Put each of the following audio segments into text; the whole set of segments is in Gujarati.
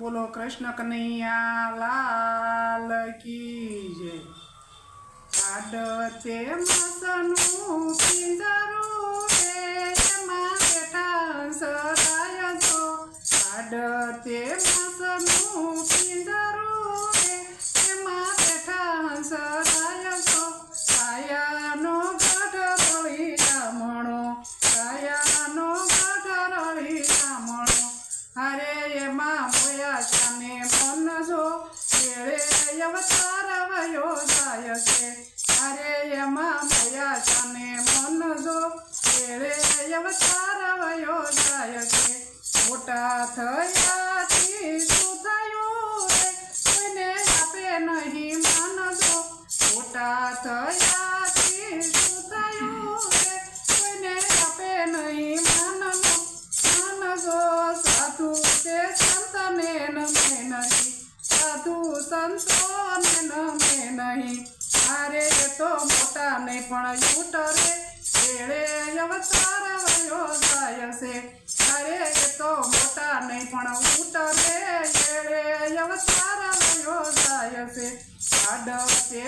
બોલો કૃષ્ણ કનૈયા લાલ કી જય. આડતે માસનું એમાં મોયા શાને મન જો વેળે અવતાર વયો છે. અરે એમાં મોયા શાને મન જો વેળે અવતાર વયો જાય છે. મોટા થયાથી સુધાયો રે આપે નહીં માનજો મોટા થયાથી સંતોને નમે નહીં. એ તો મોટા નહીં પણ યુટરે એળે અવતાર વયો જાય છે. એ તો મોટા નહીં પણ ઉતરે એળે અવતાર વયો જાય છે. આડ તે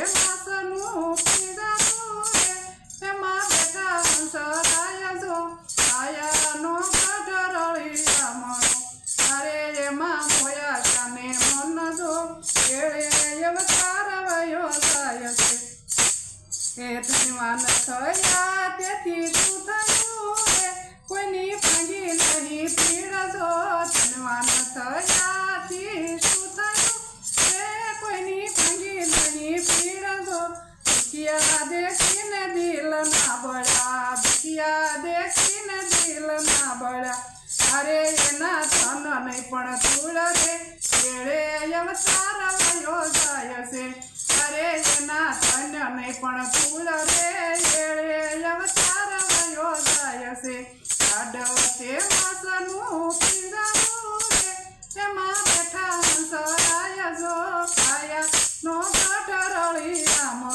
થયા તેથી શું થયું રે કોઈની ભાંગી નહીં પીડજો ધનવાન થયાથી શું થયું રે કોઈની ભાંગી નહીં પીડજો ભૂખ્યા દેખીને દિલ ના બળ્યા ભૂખ્યા દેખીને દિલ ના બળ્યા અરે એના ધન નહીં પણ ધૂળ રે વેળે અવતાર વયો જાય છે. અરે એના ધન્ય પણ ફૂલ રે અવતાર વયો છે. આડવતે માસનું પીરાવું રે, એમાં બેઠા હંસરાય જો કાયા નો ગઢ રળી રામણો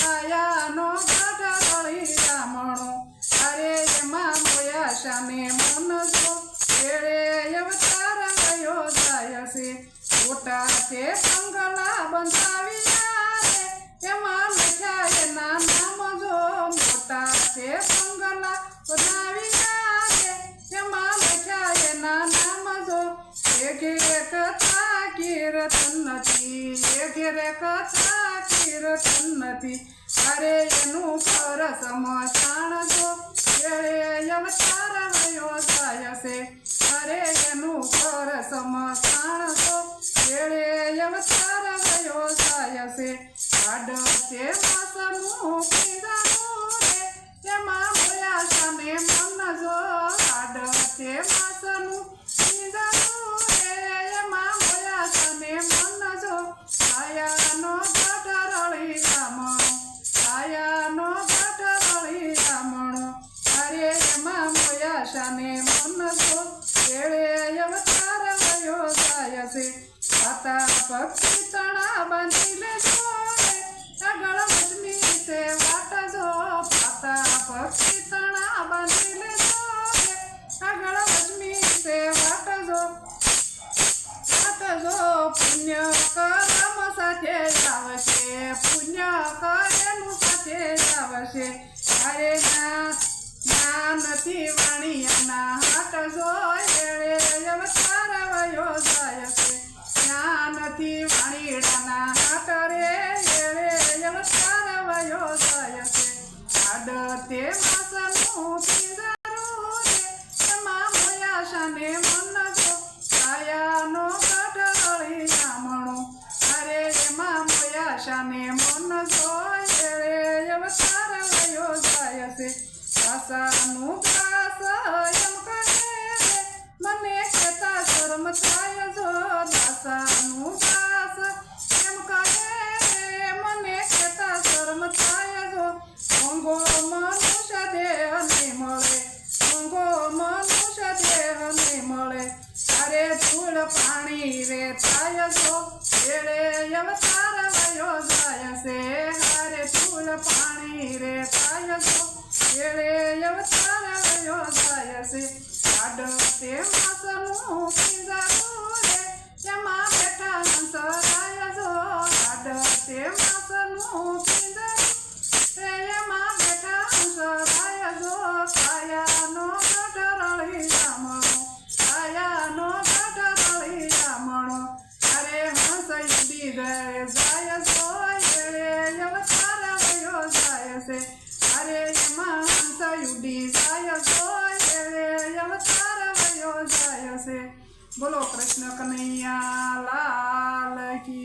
કાયા નો ગઢ રળી રામણો. અરે એમાં મોયા સામે મન જો એળે અવતાર વયો છે. ખોટા તે સંગલા બંધાવ્યા કીર્તન નથી એક એક કથા કીર્તન નથી અરે એનું પર સમસાણ જો વેળે અવતાર વયો જાય છે. અરે એનું પર સમસાણ જો વેળે અવતાર વયો જાય છે. આડ છે માસનું જાય છે પક્ષી તણા બાંધી લે રે આગળ વચની તે વાત જો. પાતા પક્ષી તણા બાંધી લે રે આગળ વચની તે વાત જો. જો પુણ્ય કર્મ સાથે આવશે. પુણ્ય કર્મનું સાથે આવશે. અરે ના જ્ઞાનથી વાણિયાના હાટ જો શાને મન જો કાયાનો ગઢ રળી રામણો અરે એમાં મોયા મન જો એળે અવતાર વયો જાય ભાષાનું પાણી થાય જો. એડે અવતાર વયો જાય છે. અરે ફૂલ પાણી થાય જો. એડે અવતાર વયો જાય છે. આડ તે માસનું છે. અરે એમાં ઉડી જાય એળે અવતાર વયો જાય છે. બોલો કૃષ્ણ કનૈયા લાલ કી